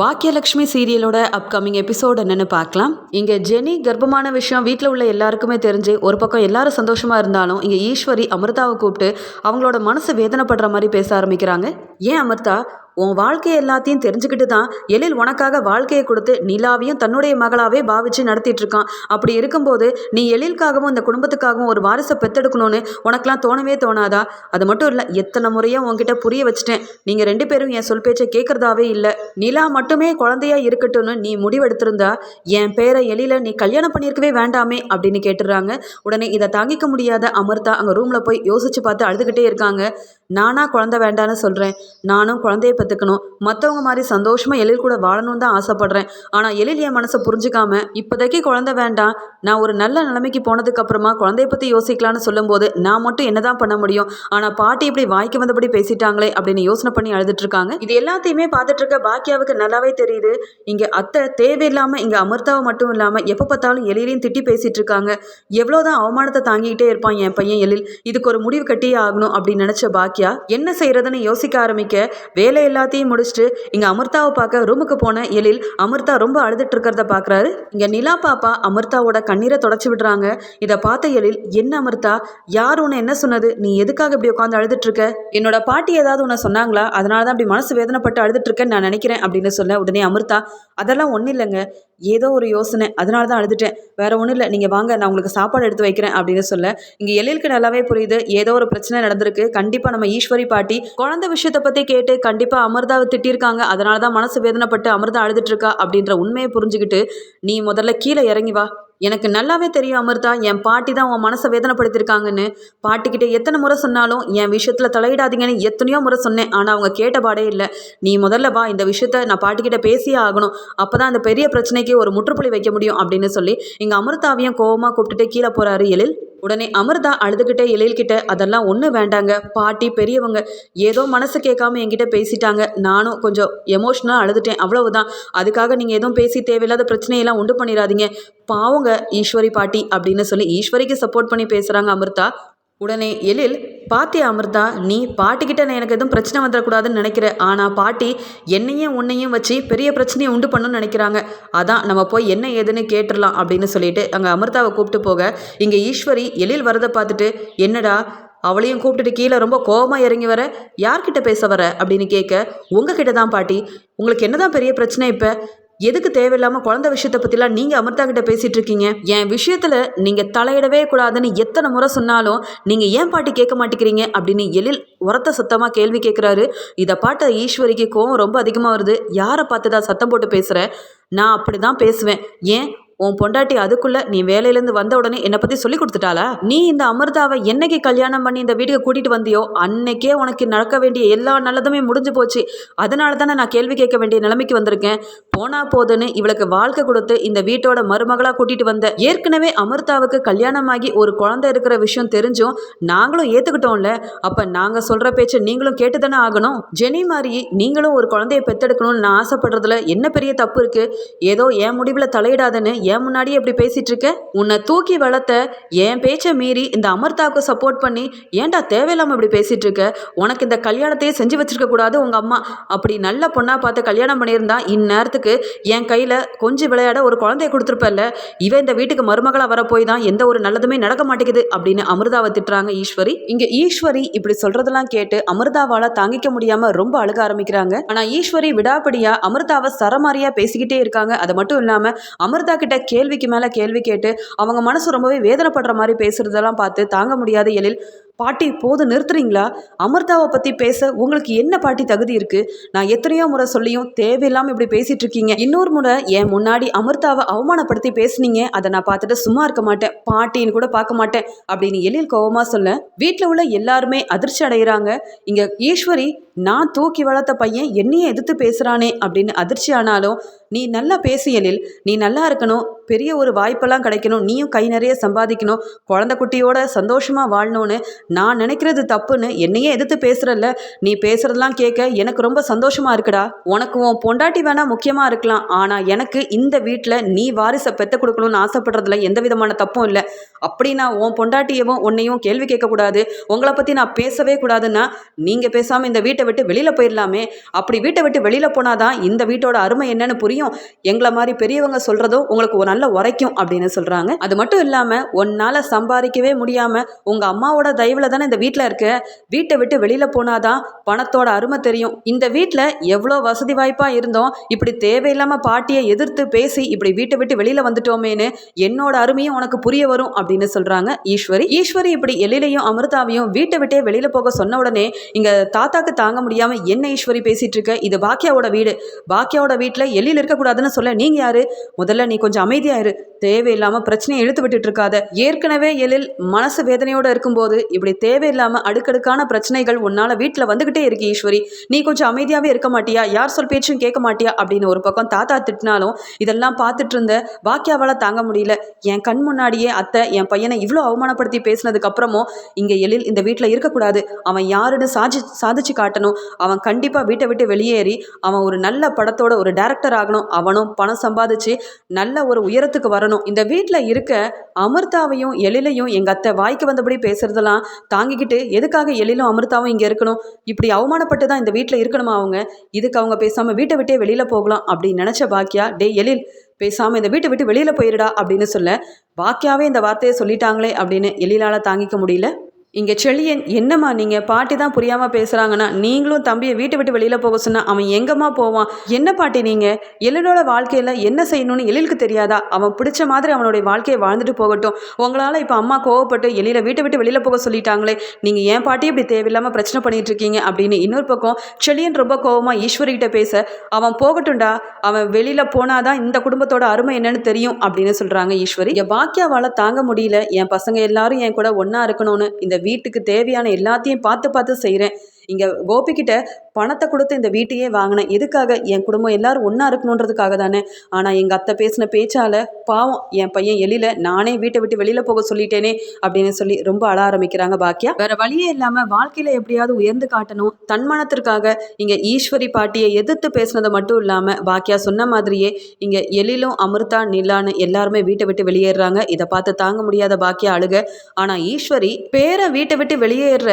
Baakiyalakshmi சீரியலோட upcoming episode என்னன்னு பார்க்கலாம். இங்கே ஜெனி கர்ப்பமான விஷயம் வீட்டில் உள்ள எல்லாருக்குமே தெரிஞ்சு ஒரு பக்கம் எல்லாரும் சந்தோஷமா இருந்தாலும் இங்கே ஈஸ்வரி அமிர்தாவை கூப்பிட்டு அவங்களோட மனசு வேதனைப்படுற மாதிரி பேச ஆரம்பிக்கிறாங்க. ஏன் அமிர்தா? உன் வாழ்க்கை எல்லாத்தையும் தெரிஞ்சுக்கிட்டு தான் எழில் உனக்காக வாழ்க்கையை கொடுத்து நிலாவையும் தன்னுடைய மகளாவே பாவிச்சு நடத்திட்டு இருக்கான் அப்படி இருக்கும்போது நீ எழிலுக்காகவும் இந்த குடும்பத்துக்காகவும் ஒரு வாரிசை பெத்தெடுக்கணும்னு உனக்கெல்லாம் தோணவே தோணாதா? அது மட்டும் இல்லை எத்தனை முறையாக உன்கிட்ட புரிய வச்சுட்டேன். நீங்கள் ரெண்டு பேரும் என் சொல் பேச்சை கேட்கறதாவே இல்லை. நிலா மட்டுமே குழந்தையா இருக்கட்டும்னு நீ முடிவெடுத்திருந்தா என் பேரை எழில நீ கல்யாணம் பண்ணியிருக்கவே வேண்டாமே அப்படின்னு கேட்டுடுறாங்க. உடனே இதை தாங்கிக்க முடியாத அமிர்தா அங்கே ரூமில் போய் யோசிச்சு பார்த்து அழுதுகிட்டே இருக்காங்க. நானா குழந்தை வேண்டான்னு சொல்கிறேன் நானும் குழந்தைய பற்றுக்கணும் மற்றவங்க மாதிரி சந்தோஷமாக எழில் கூட வாழணும்னு தான் ஆசைப்பட்றேன். ஆனால் எழில் என் மனசை புரிஞ்சுக்காம இப்போதைக்கு குழந்தை வேண்டாம். நான் ஒரு நல்ல நிலைமைக்கு போனதுக்கப்புறமா குழந்தைய பற்றி யோசிக்கலாம்னு சொல்லும்போது நான் மட்டும் என்னதான் பண்ண முடியும்? ஆனால் பாட்டி இப்படி வாய்க்கு வந்தபடி பேசிட்டாங்களே அப்படின்னு யோசனை பண்ணி அழுதுட்டுருக்காங்க இது எல்லாத்தையுமே பார்த்துட்டு இருக்க பாக்கியாவுக்கு நல்லாவே தெரியுது. இங்கே அத்தை தேவையில்லாமல் இங்கே அமிர்தாவை மட்டும் இல்லாமல் எப்போ பார்த்தாலும் எழிலையும் திட்டி பேசிகிட்டு இருக்காங்க. எவ்வளோதான் அவமானத்தை தாங்கிக்கிட்டே இருப்பான் என் பையன் எழில். இதுக்கு ஒரு முடிவு கட்டியே ஆகணும் அப்படின்னு நினச்ச பாக்கியா என்ன செய்யறதுன்னு யோசிக்க ஆரம்பிக்க? வேலை எல்லாத்தையும் முடிச்சுட்டு இங்கே அமிர்தாவை பார்க்க ரூமுக்கு போன எழில் அமிர்தா ரொம்ப அழுதுட்டு இருக்கிறத பார்க்குறாரு. இங்கே நிலா பாப்பா அமிர்தாவோட கண்ணீரை தொடச்சி விடுறாங்க. இதை பார்த்த எழில் என்ன அமிர்தா? யார் உன்னை என்ன சொன்னது? நீ எதுக்காக இப்படி உட்காந்து அழுதுட்டு இருக்க? என்னோட பாட்டி ஏதாவது உன்னை சொன்னாங்களா? அதனால தான் அப்படி மனசு வேதனைப்பட்டு அழுதுட்டு இருக்கேன்னு நான் நினைக்கிறேன் அப்படின்னு சொல்ல உடனே அமிர்தா அதெல்லாம் ஒன்றும் இல்லைங்க. ஏதோ ஒரு யோசனை. அதனால தான் அழுதுட்டேன். வேற ஒன்றும் இல்லை. நீங்கள் வாங்க நான் உங்களுக்கு சாப்பாடு எடுத்து வைக்கிறேன் அப்படின்னு சொல்ல இங்கே எழிலுக்கு நல்லாவே புரியுது. ஏதோ ஒரு பிரச்சனை நடந்திருக்கு. கண்டிப்பாக நம்ம ஈஸ்வரி பாட்டி குழந்தை விஷயத்தை பற்றி கேட்டு கண்டிப்பாக அமிர்தாவை திட்டியிருக்காங்க அதனால தான் மனசு வேதனைப்பட்டு அமிர்தா அழுதுட்டு இருக்கா அப்படின்ற உண்மையை புரிஞ்சுக்கிட்டு நீ முதல்ல கீழே இறங்கி வா. எனக்கு நல்லாவே தெரியும் அமிர்தா. என் பாட்டி தான் உன் மனசை வேதனைப்படுத்தியிருக்காங்கன்னு. பாட்டிக்கிட்ட எத்தனை முறை சொன்னாலும் என் விஷயத்தில் தலையிடாதீங்கன்னு எத்தனையோ முறை சொன்னேன். ஆனால் அவங்க கேட்ட பாடே இல்லை. நீ முதல்ல வா இந்த விஷயத்த நான் பாட்டிக்கிட்ட பேசியே ஆகணும். அப்போ தான் அந்த பெரிய பிரச்சனைக்கு ஒரு முற்றுப்புள்ளி வைக்க முடியும் அப்படின்னு சொல்லி இங்கே அமிர்தாவையும் கோவமாக கூப்பிட்டுட்டு கீழே போகிறாரு எழில். உடனே அமிர்தா அழுதுகிட்டே எழில்கிட்ட அதெல்லாம் ஒன்றும் வேண்டாங்க. பாட்டி பெரியவங்க ஏதோ மனசு கேட்காம என்கிட்ட பேசிட்டாங்க. நானும் கொஞ்சம் எமோஷ்னலாக அழுதுட்டேன். அவ்வளவுதான். அதுக்காக நீங்கள் எதுவும் பேசி தேவையில்லாத பிரச்சனையெல்லாம் உண்டு பண்ணிடாதீங்க. பாவங்க ஈஸ்வரி பாட்டி. அப்படின்னு சொல்லி ஈஸ்வரிக்கு சப்போர்ட் பண்ணி பேசுகிறாங்க அமிர்தா. உடனே எழில் பாத்தி அமிர்தா நீ பாட்டிக்கிட்ட நான் எனக்கு எதுவும் பிரச்சனை வந்துடக்கூடாதுன்னு நினைக்கிற. ஆனால் பாட்டி என்னையும் உன்னையும் வச்சு பெரிய பிரச்சனையை உண்டு பண்ணணும்னு நினைக்கிறாங்க. அதான் நம்ம போய் என்ன ஏதுன்னு கேட்டுடலாம் அப்படின்னு சொல்லிட்டு அங்கே அமிர்தாவை கூப்பிட்டு போக இங்கே ஈஸ்வரி எழில் வரதை பார்த்துட்டு என்னடா அவளையும் கூப்பிட்டுட்டு கீழே ரொம்ப கோவமாக இறங்கி வர? யார்கிட்ட பேச வர? அப்படின்னு கேட்க உங்ககிட்ட தான் பாட்டி. உங்களுக்கு என்னதான் பெரிய பிரச்சனை இப்போ? எதுக்கு தேவையில்லாமல் குழந்தை விஷயத்தை பற்றிலாம் நீங்கள் அமிர்தா கிட்ட பேசிகிட்டு இருக்கீங்க என் விஷயத்தில் நீங்கள் தலையிடவே கூடாதுன்னு எத்தனை முறை சொன்னாலும் நீங்கள் ஏன் பாட்டி கேட்க மாட்டேங்கிறீங்க? அப்படின்னு எழில் உரத்த சத்தமாக கேள்வி கேட்குறாரு. இதை பாட்ட ஈஸ்வரிக்கு கோவம் ரொம்ப அதிகமாக வருது. யாரை பார்த்து தான் சத்தம் போட்டு பேசுகிற நான் அப்படி தான் பேசுவேன். ஏன்? உன் பொண்டாட்டி அதுக்குள்ள நீ வேலையிலேருந்து வந்த உடனே என்னை பற்றி சொல்லி கொடுத்துட்டாளா? நீ இந்த அமிர்தாவை என்னைக்கு கல்யாணம் பண்ணி இந்த வீட்டுக்கு கூட்டிகிட்டு வந்தியோ அன்னைக்கே உனக்கு நடக்க வேண்டிய எல்லா நல்லதுமே முடிஞ்சு போச்சு. அதனால தானே நான் கேள்வி கேட்க வேண்டிய நிலைமைக்கு வந்திருக்கேன். போனா போதுன்னு இவளுக்கு வாழ்க்கை கொடுத்து இந்த வீட்டோட மருமகளாக கூட்டிகிட்டு வந்த ஏற்கனவே அமிர்தாவுக்கு கல்யாணமாகி ஒரு குழந்தை இருக்கிற விஷயம் தெரிஞ்சும் நாங்களும் ஏற்றுக்கிட்டோம்ல அப்போ நாங்கள் சொல்கிற பேச்சை நீங்களும் கேட்டு தானே ஆகணும்? ஜெனி மாதிரி நீங்களும் ஒரு குழந்தைய பெத்தெடுக்கணும்னு நான் ஆசைப்படுறதுல என்ன பெரிய தப்பு இருக்குது ஏதோ என் முடிவில் தலையிடாதன்னு ஏன் முன்னாடியே இப்படி பேசிட்டு இருக்க உன்னை தூக்கி வளர்த்த என் பேச்சை மீறி இந்த அமர்தாவுக்கு சப்போர்ட் பண்ணி ஏன்டா தேவையில்லாம இப்படி பேசிட்டு இருக்க உனக்கு இந்த கல்யாணத்தையே செஞ்சு வச்சிருக்க கூடாது உங்க அம்மா. அப்படி நல்ல பொண்ணா பார்த்து கல்யாணம் பண்ணியிருந்தா இந்நேரத்துக்கு என் கையில கொஞ்சம் விளையாட ஒரு குழந்தைய கொடுத்துருப்பல்ல இவ இந்த வீட்டுக்கு மருமகளா வரப்போய் தான் எந்த ஒரு நல்லதுமே நடக்க மாட்டேங்குது அப்படின்னு அமிர்தாவை திட்டுறாங்க ஈஸ்வரி. இங்க ஈஸ்வரி இப்படி சொல்றதெல்லாம் கேட்டு அமிர்தாவால தாங்கிக்க முடியாம ரொம்ப அழுக ஆரம்பிக்கிறாங்க. ஆனா ஈஸ்வரி விடாப்படியா அமிர்தாவை சரமாரியா பேசிக்கிட்டே இருக்காங்க. அது மட்டும் இல்லாம அமிர்தா கிட்ட கேள்விக்கு மேலே கேள்வி கேட்டு அவங்க மனசு ரொம்பவே வேதனைப்படுற மாதிரி பேசுறதெல்லாம் பார்த்து தாங்க முடியாத எழில் பாட்டி போது நிறுத்துறீங்களா? அமிர்தாவை பற்றி பேச உங்களுக்கு என்ன பாட்டி தகுதி இருக்குது நான் எத்தனையோ முறை சொல்லியும் தேவையில்லாமல் இப்படி பேசிட்டு இருக்கீங்க. இன்னொரு முறை என் முன்னாடி அமிர்தாவை அவமானப்படுத்தி பேசுனீங்க. அதை நான் பார்த்துட்டு சும்மா இருக்க மாட்டேன். பாட்டின்னு கூட பார்க்க மாட்டேன். அப்படின்னு எழில் கோவமாக சொல்ல வீட்டில் உள்ள எல்லாருமே அதிர்ச்சி அடைகிறாங்க இங்கே ஈஸ்வரி நான் தூக்கி வளர்த்த பையன் என்னையே எதிர்த்து பேசுகிறானே அப்படின்னு அதிர்ச்சி ஆனாலும் நீ நல்லா பேசு எழில். நீ நல்லா இருக்கணும். பெரிய ஒரு வாய்ப்பெல்லாம் கிடைக்கணும். நீயும் கை நிறைய சம்பாதிக்கணும். குழந்தை குட்டியோட சந்தோஷமாக வாழணும்னு நான் நினைக்கிறது தப்புன்னு என்னையே எதிர்த்து பேசுகிறல்ல நீ பேசுகிறதெல்லாம் கேட்க எனக்கு ரொம்ப சந்தோஷமாக இருக்குடா. உனக்கு உன் பொண்டாட்டி வேணால் முக்கியமாக இருக்கலாம். ஆனால் எனக்கு இந்த வீட்டில் நீ வாரிசை பெற்று கொடுக்கணும்னு ஆசைப்படுறதுல எந்த விதமான தப்பும் இல்லை. அப்படின்னா உன் பொண்டாட்டியவும் உன்னையும் கேள்வி கேட்கக்கூடாது. உங்களை பற்றி நான் பேசவே கூடாதுன்னா நீங்கள் பேசாமல் இந்த வீட்டை விட்டு வெளியில் போயிடலாமே. அப்படி வீட்டை விட்டு வெளியில் போனாதான் இந்த வீட்டோட அருமை என்னன்னு புரியும். எங்களை மாதிரி பெரியவங்க சொல்கிறதும் உங்களுக்கு ஒரு நல்ல உரைக்கும் அப்படின்னு சொல்கிறாங்க அது மட்டும் இல்லாமல் உன்னால் சம்பாதிக்கவே முடியாமல் உங்கள் அம்மாவோட தயவில் தானே இந்த வீட்டில் இருக்க? வீட்டை விட்டு வெளியில் போனாதான் பணத்தோட அருமை தெரியும். இந்த வீட்டில் எவ்வளோ வசதி வாய்ப்பாக இருந்தோம். இப்படி தேவையில்லாமல் பாட்டியை எதிர்த்து பேசி இப்படி வீட்டை விட்டு வெளியில் வந்துட்டோமேன்னு என்னோட அருமையும் உனக்கு புரிய வரும் அப்படின்னு சொல்கிறாங்க ஈஸ்வரி. ஈஸ்வரி இப்படி எழிலையும் அமிர்தாவையும் வீட்டை விட்டே வெளியில் போக சொன்ன உடனே இங்கே தாத்தாக்கு தாங்க முடியாமல் என்ன ஈஸ்வரி பேசிகிட்டு இருக்க? இது பாக்கியாவோட வீடு. பாக்கியாவோட வீட்டில் எழில் இருக்கக்கூடாதுன்னு சொல்ல நீங்கள் யாரு? முதல்ல நீ கொஞ்சம் அமைதி இரு தேவையில்லாம பிரச்சனையை இழுத்து விட்டுட்டு இருக்காத ஏற்கனவே எழில் மனசு வேதனையோட இருக்கும்போது இப்படி தேவையில்லாம அடுக்கடுக்கான பிரச்சனைகள் உன்னால வீட்டுல வந்துகிட்டே இருக்கு ஈஸ்வரி. நீ கொஞ்சம் அமைதியாவே இருக்க மாட்டியா? யார் சொல் பேச்சும் கேட்க மாட்டியா? அப்படின்னு ஒரு பக்கம் தாத்தா திட்டினாலும் இதெல்லாம் பார்த்துட்டு இருந்த வாக்கியாவால தாங்க முடியல. என் கண் முன்னாடியே அத்தை என் பையனை இவ்வளோ அவமானப்படுத்தி பேசினதுக்கு அப்புறமும் இங்க எழில் இந்த வீட்டுல இருக்கக்கூடாது. அவன் யாருன்னு சாதி சாதிச்சு காட்டணும். அவன் கண்டிப்பா வீட்டை விட்டு வெளியேறி அவன் ஒரு நல்ல படத்தோட ஒரு டேரக்டர் ஆகணும். அவனும் பணம் சம்பாதிச்சு நல்ல ஒரு உயரத்துக்கு வரணும். இந்த வீட்டில் இருக்க அமிர்தாவையும் எழிலையும் எங்கள் அத்தை வாய்க்கு வந்தபடி பேசுறதெல்லாம் தாங்கிக்கிட்டு எதுக்காக எழிலும் அமிர்தாவும் இங்கே இருக்கணும்? இப்படி அவமானப்பட்டு தான் இந்த வீட்டில் இருக்கணுமா அவங்க? இதுக்கு அவங்க பேசாமல் வீட்டை விட்டே வெளியில் போகலாம் அப்படின்னு நினச்ச பாக்கியா டே எழில் பேசாமல் இந்த வீட்டை விட்டு வெளியில் போயிடுடா அப்படின்னு சொல்ல பாக்கியாவே இந்த வார்த்தையை சொல்லிட்டாங்களே அப்படின்னு எழிலால் தாங்கிக்க முடியல. இங்கே செழியன் என்னம்மா நீங்கள் பாட்டி தான் புரியாமல் பேசுகிறாங்கன்னா நீங்களும் தம்பியை வீட்டை விட்டு வெளியில் போக சொன்னால் அவன் எங்கம்மா போவான்? என்ன பாட்டி நீங்கள் எழிலோட வாழ்க்கையில் என்ன செய்யணும்னு எழிலுக்கு தெரியாதா? அவன் பிடிச்ச மாதிரி அவனுடைய வாழ்க்கையை வாழ்ந்துட்டு போகட்டும். உங்களால் இப்போ அம்மா கோவப்பட்டு எழில வீட்டை விட்டு வெளியில் போக சொல்லிட்டாங்களே நீங்கள் ஏன் பாட்டி இப்படி தேவையில்லாமல் பிரச்சனை பண்ணிகிட்டு இருக்கீங்க? அப்படின்னு இன்னொரு பக்கம் செழியன் ரொம்ப கோவமாக ஈஸ்வரிகிட்ட பேச அவன் போகட்டும்டா. அவன் வெளியில் போனாதான் இந்த குடும்பத்தோட அருமை என்னன்னு தெரியும். அப்படின்னு சொல்கிறாங்க ஈஸ்வரி. என் பாக்கியாவால் தாங்க முடியல. என் பசங்க எல்லாரும் என் கூட ஒன்றா இருக்கணும்னு இந்த வீட்டுக்கு தேவையான எல்லாத்தையும் பார்த்து பார்த்து செய்கிறேன் இங்கே கோபிக்கிட்ட பணத்தை கொடுத்து இந்த வீட்டையே வாங்கினேன். எதுக்காக? என் குடும்பம் எல்லாரும் ஒன்றா இருக்கணுன்றதுக்காக தானே. ஆனால் எங்கள் அத்தை பேசின பேச்சால் பாவம் என் பையன் எழில நானே வீட்டை விட்டு வெளியில் போக சொல்லிட்டேனே அப்படின்னு சொல்லி ரொம்ப அழ ஆரம்பிக்கிறாங்க பாக்கியா. வேற வழியே இல்லாமல் வாழ்க்கையில் எப்படியாவது உயர்ந்து காட்டணும். தன்மானத்திற்காக இங்கே ஈஸ்வரி பாட்டியை எதிர்த்து பேசினது மட்டும் இல்லாமல் பாக்கியா சொன்ன மாதிரியே இங்கே எழிலும் அமிர்தா நிலான்னு எல்லாருமே வீட்டை விட்டு வெளியேறாங்க இதை பார்த்து தாங்க முடியாத பாக்கியா அழுக. ஆனால் ஈஸ்வரி பேரை வீட்டை விட்டு வெளியேற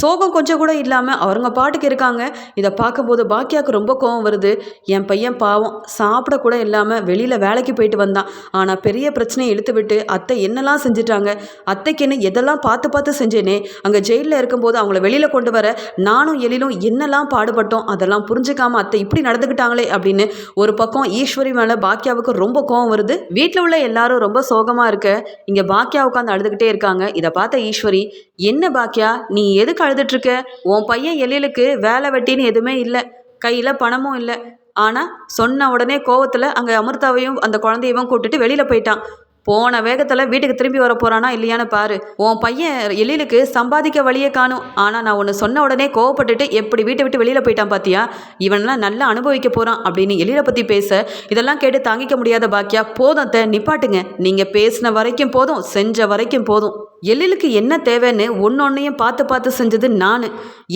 சோகம் கொஞ்சம் கூட இல்லாமல் அவங்க பாட்டுக்கு இருக்காங்க. இதை பார்க்கும்போது பாக்கியாவுக்கு ரொம்ப கோவம் வருது. என் பையன் பாவம் சாப்பிடக்கூட இல்லாமல் வெளியில் வேலைக்கு போயிட்டு வந்தான். ஆனால் பெரிய பிரச்சனையை இழுத்து விட்டு அத்தை என்னெல்லாம் செஞ்சுட்டாங்க? அத்தைக்குன்னு எதெல்லாம் பார்த்து பார்த்து செஞ்சேனே? அங்கே ஜெயிலில் இருக்கும்போது அவங்கள வெளியில் கொண்டு வர நானும் எழிலும் என்னெல்லாம் பாடுபட்டோம்? அதெல்லாம் புரிஞ்சுக்காம அத்தை இப்படி நடந்துக்கிட்டாங்களே அப்படின்னு ஒரு பக்கம் ஈஸ்வரி மேலே பாக்கியாவுக்கு ரொம்ப கோவம் வருது. வீட்டில் உள்ள எல்லாரும் ரொம்ப சோகமாக இருக்க. இங்கே பாக்கியா உட்காந்து அழுதுகிட்டே இருக்காங்க. இதை பார்த்த ஈஸ்வரி என்ன பாக்கியா? நீ எதுக்கு அழுதுட்டு இருக்க? உன் பையன் பையன் எழிலுக்கு வேலை வெட்டின்னு எதுவுமே இல்லை. கையில் பணமும் இல்லை. ஆனால் சொன்ன உடனே கோவத்தில் அங்கே அமிர்தாவையும் அந்த குழந்தையவும் கூப்பிட்டுட்டு வெளியில் போயிட்டான். போன வேகத்தில் வீட்டுக்கு திரும்பி வர போகிறானா இல்லையான்னு பாரு. உன் பையன் எழிலுக்கு சம்பாதிக்க வழியே காணும். ஆனால் நான் ஒன்று சொன்ன உடனே கோவப்பட்டுட்டு எப்படி வீட்டை விட்டு வெளியில் போயிட்டான் பாத்தியா? இவனெல்லாம் நல்லா அனுபவிக்க போகிறான் அப்படின்னு எழிலை பற்றி பேச இதெல்லாம் கேட்டு தாங்கிக்க முடியாத பாக்கியா? போதும் அத்தை நிப்பாட்டுங்க. நீங்கள் பேசின வரைக்கும் போதும் செஞ்ச வரைக்கும் போதும். எழிலுக்கு என்ன தேவைன்னு ஒன்னொன்னையும் பார்த்து பார்த்து செஞ்சது நான்.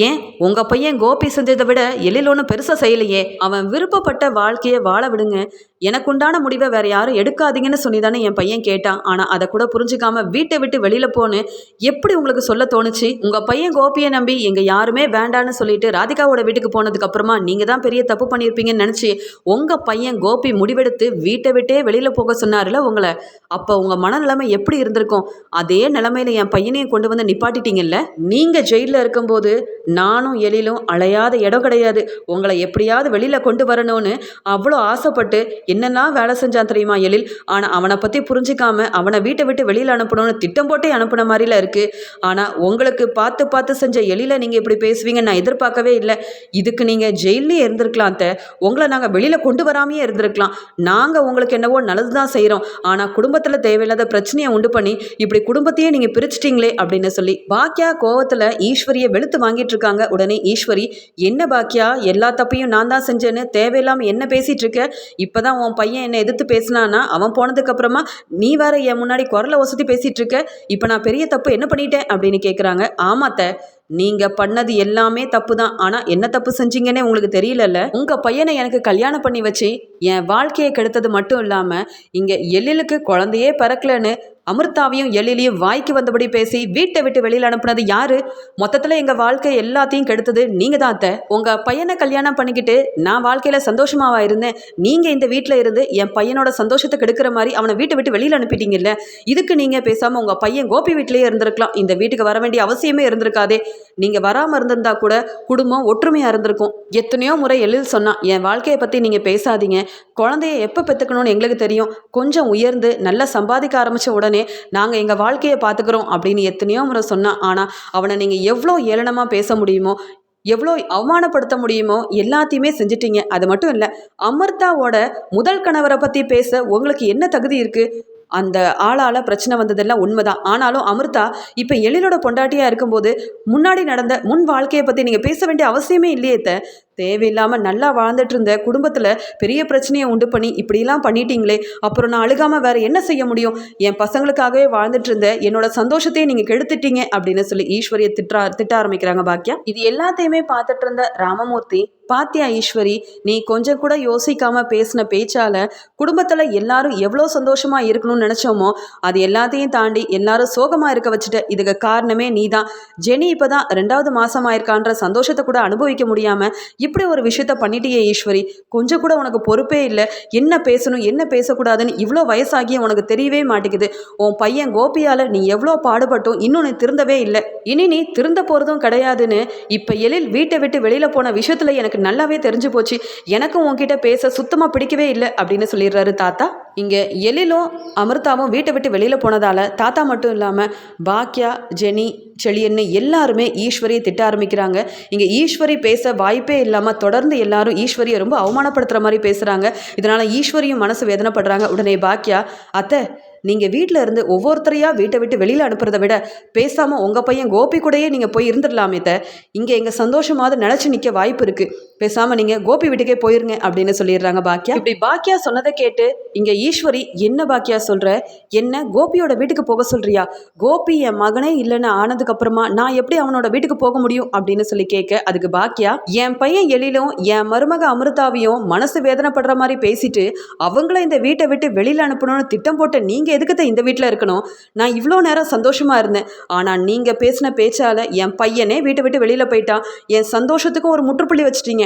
ஏன்? உங்கள் பையன் கோபி செஞ்சதை விட எழில் ஒன்றும் பெருசாக செய்யலையே. அவன் விருப்பப்பட்ட வாழ்க்கையை வாழ விடுங்க. எனக்குண்டான முடிவை வேற யாரும் எடுக்காதீங்கன்னு சொல்லி தானே என் பையன் கேட்டான். ஆனால் அதை கூட புரிஞ்சுக்காம வீட்டை விட்டு வெளியில் போன்னு எப்படி உங்களுக்கு சொல்ல தோணுச்சு? உங்கள் பையன் கோபியை நம்பி எங்கள் யாருமே வேண்டான்னு சொல்லிட்டு ராதிகாவோட வீட்டுக்கு போனதுக்கு அப்புறமா நீங்கள் தான் பெரிய தப்பு பண்ணியிருப்பீங்கன்னு நினச்சி உங்கள் பையன் கோபி முடிவெடுத்து வீட்டை விட்டே வெளியில் போக சொன்னார்ல உங்களை. அப்போ உங்கள் மனநிலைமை எப்படி இருந்திருக்கும்? அதே நிலைமையில என் பையனையும் கொண்டு வந்து நிப்பாட்டிட்டீங்கல்ல? நீங்கள் ஜெயிலில் இருக்கும்போது நானும் எழிலும் அலையாத இடம் கிடையாது. உங்களை எப்படியாவது வெளியில் கொண்டு வரணும்னு அவ்வளோ ஆசைப்பட்டு என்னெல்லாம் வேலை செஞ்சான் தெரியுமா எழில்? ஆனால் அவனை பற்றி புரிஞ்சிக்காம அவனை வீட்டை விட்டு வெளியில் அனுப்பணும்னு திட்டம் போட்டே அனுப்பின மாதிரில இருக்குது ஆனால் உங்களுக்கு பார்த்து பார்த்து செஞ்ச எழில நீங்கள் இப்படி பேசுவீங்க நான் எதிர்பார்க்கவே இல்லை. இதுக்கு நீங்கள் ஜெயிலே இருந்திருக்கலாம் த உங்களை நாங்கள் வெளியில் கொண்டு வராமையே இருந்திருக்கலாம். நாங்கள் உங்களுக்கு என்னவோ நல்லது தான் செய்கிறோம் ஆனால் குடும்பத்தில் தேவையில்லாத பிரச்சனையை உண்டு பண்ணி இப்படி குடும்பத்தையே நீங்கள் நீங்கள் பிரிச்சிட்டிங்களே அப்படின்னு சொல்லி பாக்கியா கோவத்தில் ஈஸ்வரியை வெளுத்து வாங்கிட்டு இருக்காங்க. உடனே ஈஸ்வரி என்ன பாக்கியா எல்லா தப்பையும் நான் தான் செஞ்சேன்னு தேவையில்லாமல் என்ன பேசிகிட்டு இருக்க? இப்போ தான் உன் பையன் என்னை எதிர்த்து பேசினானா அவன் போனதுக்கப்புறமா நீ வேற என் முன்னாடி குரலை வசதி பேசிகிட்டு இருக்க? இப்போ நான் பெரிய தப்பு என்ன பண்ணிட்டேன்? அப்படின்னு கேட்குறாங்க ஆமாத்த நீங்கள் பண்ணது எல்லாமே தப்பு தான் ஆனால் என்ன தப்பு செஞ்சீங்கன்னே உங்களுக்கு தெரியலல்ல? உங்கள் பையனை எனக்கு கல்யாணம் பண்ணி வச்சு என் வாழ்க்கையை கெடுத்தது மட்டும் இல்லாமல் இங்கே எழிலுக்கு குழந்தையே பிறக்கலன்னு அமிர்தாவையும் எழிலையும் வாய்க்கு வந்தபடி பேசி வீட்டை விட்டு வெளியில் அனுப்புனது யாரு? மொத்தத்தில் எங்கள் வாழ்க்கை எல்லாத்தையும் கெடுத்தது நீங்கள் தான் அத்தை. உங்கள் பையனை கல்யாணம் பண்ணிக்கிட்டு நான் வாழ்க்கையில் சந்தோஷமாவா இருந்தேன். நீங்கள் இந்த வீட்டில் இருந்து என் பையனோட சந்தோஷத்தை கெடுக்கிற மாதிரி அவனை வீட்டை விட்டு வெளியில் அனுப்பிட்டீங்கல்ல. இதுக்கு நீங்கள் பேசாமல் உங்கள் பையன் கோபி வீட்டிலேயே இருந்திருக்கலாம். இந்த வீட்டுக்கு வர வேண்டிய அவசியமே இருந்திருக்காதே. நீங்கள் வராமல் இருந்திருந்தா கூட குடும்பம் ஒற்றுமையாக இருந்திருக்கும். எத்தனையோ முறை எழில் சொன்னான் என் வாழ்க்கையை பற்றி நீங்கள் பேசாதீங்க. குழந்தைய எப்போ பெற்றுக்கணும்னு எங்களுக்கு தெரியும். கொஞ்சம் உயர்ந்து நல்லா சம்பாதிக்க ஆரம்பித்த உடனே நாங்கள் எங்கள் வாழ்க்கையை பார்த்துக்குறோம் அப்படின்னு எத்தனையோ முறை சொன்னான் ஆனால் அவனை நீங்கள் எவ்வளோ ஏளனமாக பேச முடியுமோ எவ்வளோ அவமானப்படுத்த முடியுமோ எல்லாத்தையுமே செஞ்சிட்டீங்க. அது மட்டும் இல்லை அமிர்தாவோட முதல் கணவரை பற்றி பேச உங்களுக்கு என்ன தகுதி இருக்குது அந்த ஆளால் பிரச்சனை வந்ததெல்லாம் உண்மைதான். ஆனாலும் அமிர்தா இப்போ எழிலோட பொண்டாட்டியாக இருக்கும்போது முன்னாடி நடந்த முன் வாழ்க்கையை பற்றி நீங்கள் பேச வேண்டிய அவசியமே இல்லையே த. தேவையில்லாமல் நல்லா வாழ்ந்துட்டு இருந்த குடும்பத்தில் பெரிய பிரச்சனையை உண்டு பண்ணி இப்படிலாம் பண்ணிட்டீங்களே அப்புறம் நான் அழுகாமல் வேற என்ன செய்ய முடியும்? என் பசங்களுக்காகவே வாழ்ந்துட்டு இருந்த என்னோட சந்தோஷத்தையே நீங்கள் கெடுத்துட்டீங்க அப்படின்னு சொல்லி ஈஸ்வரியை திட்டா திட்ட ஆரம்பிக்கிறாங்க பாக்கியா இது எல்லாத்தையுமே பார்த்துட்டு இருந்த ராமமூர்த்தி பாத்தியா ஈஸ்வரி நீ கொஞ்சம் கூட யோசிக்காம பேசின பேச்சால குடும்பத்தில் எல்லாரும் எவ்வளோ சந்தோஷமா இருக்கணும்னு நினச்சோமோ அது எல்லாத்தையும் தாண்டி எல்லாரும் சோகமாக இருக்க வச்சுட்ட இதுக்கு காரணமே நீ தான் ஜெனி இப்போ தான் ரெண்டாவது மாதம் ஆயிருக்கான்ற சந்தோஷத்தை கூட அனுபவிக்க முடியாமல் இப்படி ஒரு விஷயத்த பண்ணிட்டியே ஈஸ்வரி. கொஞ்சம் கூட உனக்கு பொறுப்பே இல்லை. என்ன பேசணும் என்ன பேசக்கூடாதுன்னு இவ்வளோ வயசாகியும் உனக்கு தெரியவே மாட்டேங்குது. உன் பையன் கோபியால் நீ எவ்வளோ பாடுபட்டும் இன்னும் நீ திருந்தவே இல்லை. இனி நீ திருந்த போகிறதும் கிடையாதுன்னு இப்போ எழில் வீட்டை விட்டு வெளியில் போன விஷயத்தில் எனக்கு நல்லாவே தெரிஞ்சு போச்சு. எனக்கும் உன்கிட்ட பேச சுத்தமாக பிடிக்கவே இல்லை அப்படின்னு சொல்லிடுறாரு தாத்தா. இங்கே எழிலும் அமிர்தாவும் வீட்டை விட்டு வெளியில் போனதால் தாத்தா மட்டும் இல்லாமல் பாக்யா ஜெனி செழியன்னு எல்லாருமே ஈஸ்வரியை திட்ட ஆரம்பிக்கிறாங்க. இங்கே ஈஸ்வரி பேச வாய்ப்பே இல்லாமல் தொடர்ந்து எல்லாரும் ஈஸ்வரியை ரொம்ப அவமானப்படுத்துகிற மாதிரி பேசுகிறாங்க இதனால் ஈஸ்வரியும் மனசு வேதனைப்படுறாங்க. உடனே பாக்யா அத்தை நீங்கள் வீட்டில் இருந்து ஒவ்வொருத்தரையாக வீட்டை விட்டு வெளியில் அனுப்புறதை விட பேசாமல் உங்கள் பையன் கோபி கூடயே நீங்கள் போய் இருந்துடலாமே த இங்கே எங்கள் சந்தோஷமாவது நினச்சி நிற்க வாய்ப்பு இருக்குது பேசாமல் நீங்கள் கோபி வீட்டுக்கே போயிருங்க அப்படின்னு சொல்லிடுறாங்க பாக்கியா இப்படி பாக்கியா சொன்னதை கேட்டு இங்கே ஈஸ்வரி என்ன பாக்கியா சொல்கிற என்ன கோபியோட வீட்டுக்கு போக சொல்கிறியா கோபி என் மகனே இல்லைன்னு ஆனதுக்கப்புறமா நான் எப்படி அவனோட வீட்டுக்கு போக முடியும் அப்படின்னு சொல்லி கேட்க அதுக்கு பாக்கியா என் பையன் எழிலும் என் மருமக அமிர்தாவையும் மனசு வேதனைப்படுற மாதிரி பேசிட்டு அவங்கள இந்த வீட்டை விட்டு வெளியில் அனுப்பணும்னு திட்டம் போட்ட நீங்கள் எதுக்கு இந்த வீட்டில் இருக்கணும்? நான் இவ்வளோ நேரம் சந்தோஷமாக இருந்தேன். ஆனால் நீங்கள் பேசின பேச்சால் என் பையனே வீட்டை விட்டு வெளியில் போயிட்டான். என் சந்தோஷத்துக்கும் ஒரு முற்றுப்புள்ளி வச்சிட்டீங்க.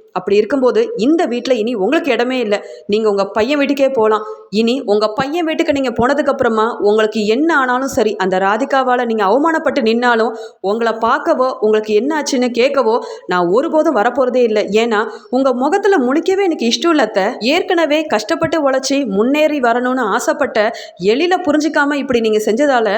அப்படி இருக்கும்போது இந்த வீட்டில் இனி உங்களுக்கு இடமே இல்லை. நீங்கள் உங்கள் பையன் வீட்டுக்கே போகலாம் இனி உங்கள் பையன் வீட்டுக்கு நீங்கள் போனதுக்கப்புறமா உங்களுக்கு என்ன ஆனாலும் சரி அந்த ராதிகாவால் நீங்கள் அவமானப்பட்டு நின்னாலும் உங்களை பார்க்கவோ உங்களுக்கு என்ன ஆச்சுன்னு கேட்கவோ நான் ஒருபோதும் வரப்போகிறதே இல்லை. ஏன்னா உங்கள் முகத்தில் முழிக்கவே எனக்கு இஷ்டம் இல்லத்த ஏற்கனவே கஷ்டப்பட்டு உழைச்சி முன்னேறி வரணும்னு ஆசைப்பட்ட எளில புரிஞ்சிக்காமல் இப்படி நீங்கள் செஞ்சதால்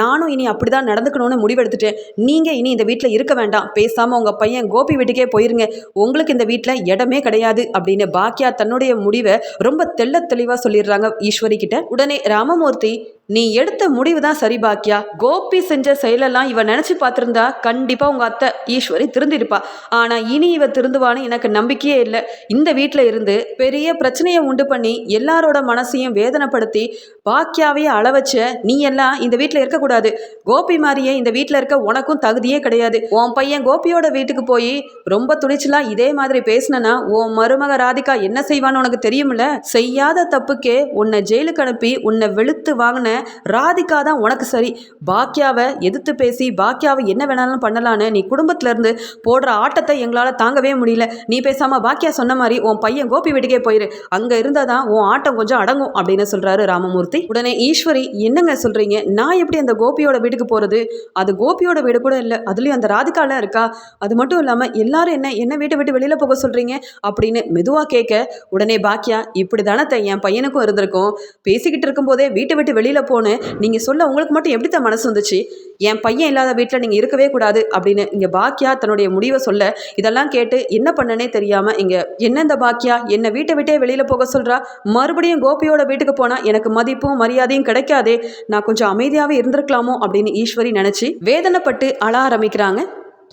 நானும் இனி அப்படி தான் நடந்துக்கணும்னு முடிவெடுத்துட்டேன். நீங்கள் இனி இந்த வீட்டில் இருக்க வேண்டாம். பேசாமல் உங்கள் பையன் கோபி வீட்டுக்கே போயிருங்க. உங்களுக்கு இந்த வீட்டில் இடமே கிடையாது அப்படின்னு பாக்கியா தன்னுடைய முடிவை ரொம்ப தெள்ள தெளிவாக சொல்லிடுறாங்க ஈஸ்வரி கிட்ட. உடனே ராமமூர்த்தி நீ எடுத்த முடிவு தான் சரி பாக்கியா. கோபி செஞ்ச செயலெல்லாம் இவ நினச்சி பார்த்துருந்தா கண்டிப்பாக உங்கள் அத்தை ஈஸ்வரி திருந்திருப்பா. ஆனால் இனி இவ திருந்துவான்னு எனக்கு நம்பிக்கையே இல்லை. இந்த வீட்டில் இருந்து பெரிய பிரச்சனையை உண்டு பண்ணி எல்லாரோட மனசையும் வேதனைப்படுத்தி பாக்கியாவையே அள வச்ச நீ எல்லாம் இந்த வீட்டில் இருக்கக்கூடாது கோபி மாதிரியே இந்த வீட்டில் இருக்க உனக்கும் தகுதியே கிடையாது. உன் பையன் கோபியோட வீட்டுக்கு போய் ரொம்ப துணிச்சலா இதே மாதிரி பேசினா உன் மருமக ராதிகா என்ன செய்வான்னு உனக்கு தெரியும்ல? செய்யாத தப்புக்கே உன்னை ஜெயிலுக்கு அனுப்பி உன்னை வெளுத்து வாங்கின ராதிகா தான் உனக்கு சரி. பாக்கியாவை எதிர்த்து பேசி பாக்கியாவை என்ன வேணாலும் பண்ணலான்னு நீ குடும்பத்துல இருந்து போடுற ஆட்டத்தை எங்களால் தாங்கவே முடியல. நீ பேசாமல் பாக்கியா சொன்ன மாதிரி உன் பையன் கோபி வீட்டுக்கே போயிரு. அங்கே இருந்தால் தான் உன் ஆட்டம் கொஞ்சம் அடங்கும் அப்படின்னு சொல்றாரு ராமமூர்த்தி. உடனே ஈஸ்வரி என்னங்க சொல்றீங்க? நான் எப்படி அந்த கோபியோட வீட்டுக்கு போறது? அது கோபியோட வீடு கூட இல்லை. அதுலேயும் அந்த ராதிகாலாம் இருக்கா? அது மட்டும் இல்லாமல் எல்லாரும் என்ன என்ன வீட்டை விட்டு வெளியில் போக சொல்றீங்க? அப்படின்னு மெதுவாக கேட்க உடனே பாக்கியா இப்படி தானே என் பையனுக்கும் இருந்திருக்கும். பேசிக்கிட்டு இருக்கும்போதே வீட்டை விட்டு வெளியில் போன்னு நீங்கள் சொல்ல உங்களுக்கு மட்டும் எப்படி தான் மனசு வந்துச்சு? என் பையன் இல்லாத வீட்டில் நீங்கள் இருக்கவே கூடாது அப்படின்னு இங்கே பாக்கியா தன்னுடைய முடிவை சொல்ல இதெல்லாம் கேட்டு என்ன பண்ணனே தெரியாமல் இங்கே என்ன இந்த பாக்கியா என்னை வீட்டை விட்டே வெளியில் போக சொல்கிறா மறுபடியும் கோபியோட வீட்டுக்கு போனால் எனக்கு மதிப்பும் மரியாதையும் கிடைக்காதே? நான் கொஞ்சம் அமைதியாகவே இருந்திருக்கலாமோ? அப்படின்னு ஈஸ்வரி நினச்சி வேதனைப்பட்டு அழ ஆரம்பிக்கிறாங்க.